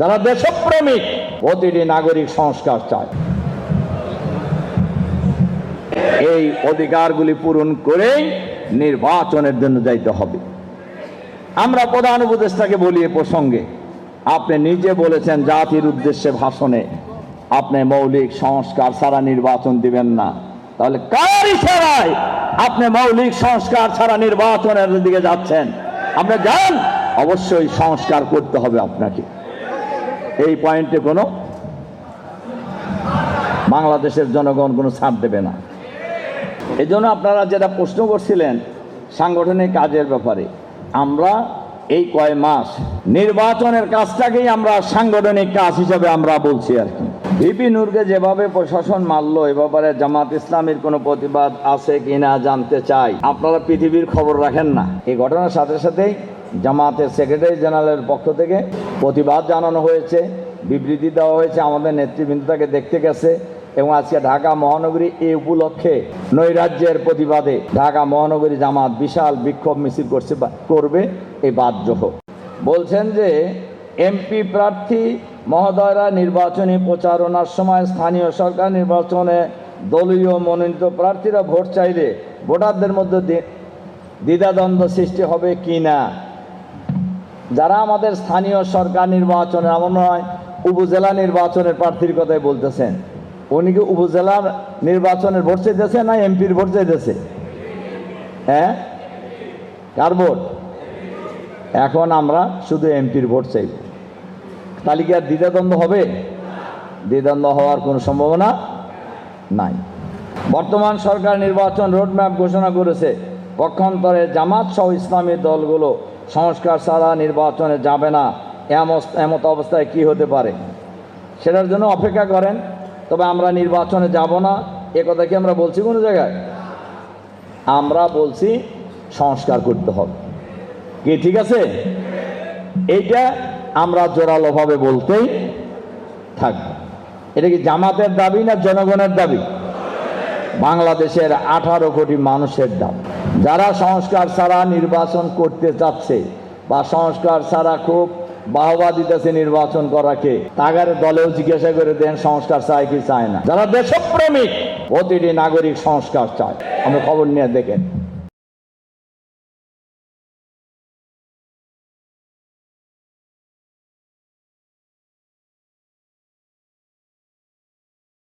যারা দেশপ্রেমিক, প্রতিটি নাগরিক সংস্কার চায়। এই অধিকারগুলি পূরণ করেই নির্বাচনের জন্য যাইতে হবে। আমরা প্রধান উপদেষ্টাকে বলি এ প্রসঙ্গে, আপনি নিজে বলেছেন জাতির উদ্দেশ্যে ভাষণে, আপনি মৌলিক সংস্কার ছাড়া নির্বাচন দিবেন না। তাহলে কার ইশারায় আপনি মৌলিক সংস্কার ছাড়া নির্বাচনের দিকে যাচ্ছেন? আপনি যান অবশ্যই সংস্কার করতে হবে আপনাকে। এই পয়েন্টে কোনো বাংলাদেশের জনগণ কোনো ছাড় দেবে না। এই জন্য আপনারা যেটা প্রশ্ন করছিলেন সাংগঠনিক কাজের ব্যাপারে, আমরা এই কয় মাস নির্বাচনের কাজটাকেই আমরা সাংগঠনিক কাজ হিসাবে আমরা বলছি আর কি। ভিপি নূরকে যেভাবে প্রশাসন মারলো, এ ব্যাপারে জামাত ইসলামের কোনো প্রতিবাদ আছে কিনা জানতে চাই। আপনারা পৃথিবীর খবর রাখেন না। এই ঘটনার সাথে সাথেই জামাতের সেক্রেটারি জেনারেলের পক্ষ থেকে প্রতিবাদ জানানো হয়েছে, বিবৃতি দেওয়া হয়েছে, আমাদের নেতৃবৃন্দ তাকে দেখতে গেছে এবং আজকে ঢাকা মহানগরী এই উপলক্ষে নৈরাজ্যের প্রতিবাদে ঢাকা মহানগরী জামাত বিশাল বিক্ষোভ মিছিল করছে করবে এই বাধ্য হোক। বলছেন যে এমপি প্রার্থী মহোদয়রা নির্বাচনী প্রচারণার সময় স্থানীয় সরকার নির্বাচনে দলীয় মনোনীত প্রার্থীরা ভোট চাইলে ভোটারদের মধ্যে দ্বিধাদ্বন্দ্ব সৃষ্টি হবে কি না? যারা আমাদের স্থানীয় সরকার নির্বাচনে এমন নয়, উপজেলা নির্বাচনের প্রার্থীর কথাই বলতেছেন। উনি কি উপজেলা নির্বাচনের ভোট চাইতেছে না এমপির ভোট চাইতেছে? হ্যাঁ? কার ভোট? এখন আমরা শুধু এমপির ভোট চাইব। তাহলে কি আর দ্বিধাদ্বন্দ্ব হবে? দ্বিধাদ্বন্দ্ব হওয়ার কোনো সম্ভাবনা নাই। বর্তমান সরকার নির্বাচন রোডম্যাপ ঘোষণা করেছে, পক্ষান্তরে জামাত সহ ইসলামী দলগুলো সংস্কার ছাড়া নির্বাচনে যাবে না। এমত অবস্থায় কি হতে পারে? সেটার জন্য অপেক্ষা করেন, তবে আমরা নির্বাচনে যাব না। এ কথা কি আমরা বলছি কোনো জায়গায়? আমরা বলছি সংস্কার করতে হবে। কি, ঠিক আছে? এইটা আমরা জোরালোভাবে বলতেই থাকব। এটা কি জামাতের দাবি না জনগণের দাবি? বাংলাদেশের আঠারো কোটি মানুষের দাম। যারা সংস্কার ছাড়া নির্বাচন করতে চাচ্ছে বা সংস্কার ছাড়া খুব বাহবা দিতেছে নির্বাচন করাকে, তাগার দলেও জিজ্ঞাসা করে দেন, সংস্কার চায় কি চায় না। যারা দেশপ্রেমিক, প্রতিটি নাগরিক সংস্কার চায়। আমি খবর নিয়ে দেখেন।